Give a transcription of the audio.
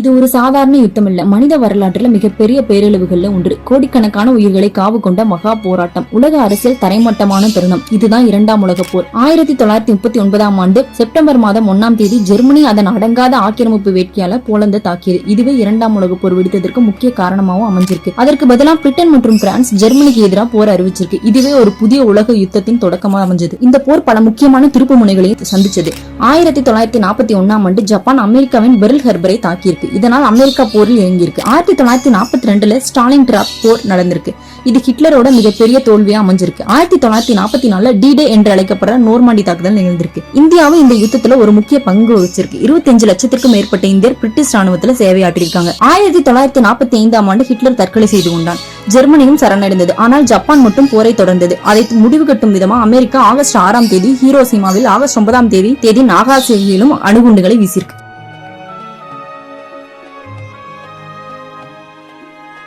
இது ஒரு சாதாரண யுத்தம் இல்ல மனித வரலாற்றில் மிகப்பெரிய பேரழிவுகள்ல ஒன்று. கோடிக்கணக்கான உயிர்களை காவு கொண்ட மகா போராட்டம். உலக அரசியல் தரைமட்டமான தருணம். இதுதான் இரண்டாம் உலக போர். ஆயிரத்தி தொள்ளாயிரத்தி முப்பத்தி ஒன்பதாம் ஆண்டு செப்டம்பர் மாதம் ஒன்னாம் தேதி ஜெர்மனி அதன் அடங்காத ஆக்கிரமிப்பு வேட்கையால போலந்து தாக்கியது. இதுவே இரண்டாம் உலக போர் வெடித்ததற்கு முக்கிய காரணமாகவும் அமைஞ்சிருக்கு. அதற்கு பதிலாக பிரிட்டன் மற்றும் பிரான்ஸ் ஜெர்மனிக்கு எதிராக போர் அறிவிச்சிருக்கு. இதுவே ஒரு புதிய உலக யுத்தத்தின் தொடக்கமாக அமைஞ்சது. இந்த போர் பல முக்கியமான திருப்பு முனைகளையும் சந்திச்சது. ஆயிரத்தி தொள்ளாயிரத்தி நாற்பத்தி ஒன்னாம் ஆண்டு ஜப்பான் அமெரிக்காவின் பெர்ல் ஹர்பரை தாக்கியிருக்கு. இதனால் அமெரிக்கா போரில் இறங்கியிருக்கு ஆயிரத்தி தொள்ளாயிரத்தி நாற்பத்தி ரெண்டுல ஸ்டாலின் டிராப் போர் நடந்திருக்கு. இது ஹிட்லரோட மிகப்பெரிய தோல்வியா அமைஞ்சிருக்கு. ஆயிரத்தி தொள்ளாயிரத்தி நாற்பத்தி நாலுல டிடே என்று அழைக்கப்படுற நோர்மாண்டி தாக்குதல் நிகழ்ந்திருக்கு. இந்தியாவும் இந்த யுத்தத்துல ஒரு முக்கிய பங்கு வகிச்சிருக்கு. இருபத்தஞ்சு லட்சத்திற்கும் மேற்பட்ட இந்தியர் பிரிட்டிஷ் ராணுவத்துல சேவையாற்றிருக்காங்க ஆயிரத்தி தொள்ளாயிரத்தி நாற்பத்தி ஐந்தாம் ஆண்டு ஹிட்லர் தற்கொலை செய்து கொண்டான். ஜெர்மனியும் சரணடைந்தது. ஆனால் ஜப்பான் மட்டும் போரை தொடர்ந்தது. அதை முடிவு கட்டும் விதமா அமெரிக்கா ஆகஸ்ட் ஆறாம் தேதி ஹீரோசிமாவில் ஆகஸ்ட் ஒன்பதாம் தேதி தேதி நாகாசேகியிலும் அணுகுண்டுகளை வீசியிருக்கு.